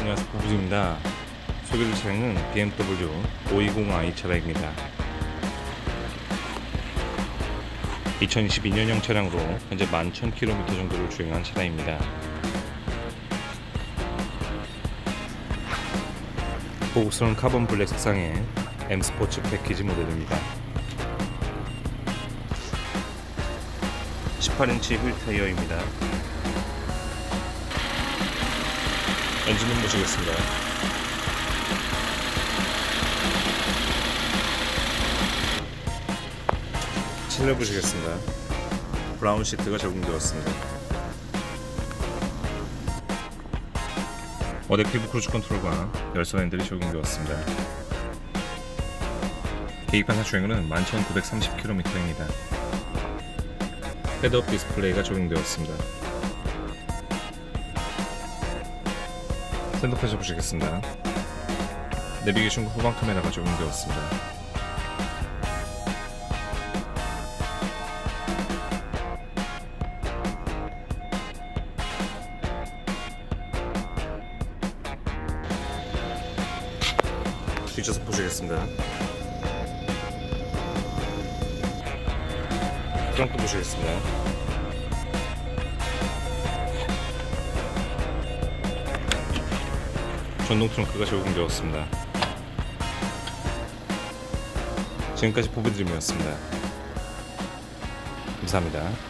안녕하세요. 부부입니다. 소개될 차량은 BMW 520i 차량입니다. 2022년형 차량으로 현재 11,000km 정도를 주행한 차량입니다. 고급스러운 카본 블랙 색상의 M 스포츠 패키지 모델입니다. 18인치 휠 타이어입니다 엔진룸 보시겠습니다. 실내 보시겠습니다. 브라운 시트가 적용되었습니다. 어댑티브 크루즈 컨트롤과 열선 핸들이 적용되었습니다. 계기판사 주행거리는 11,930km입니다. 헤드업 디스플레이가 적용되었습니다. 샌드페이지 보시겠습니다. 내비게이션 후방 카메라가 적용되었습니다. 뒷좌석 보시겠습니다. 트렁크 보시겠습니다. 전동 트렁크가 적용되었습니다. 지금까지 보부드림이었습니다. 감사합니다.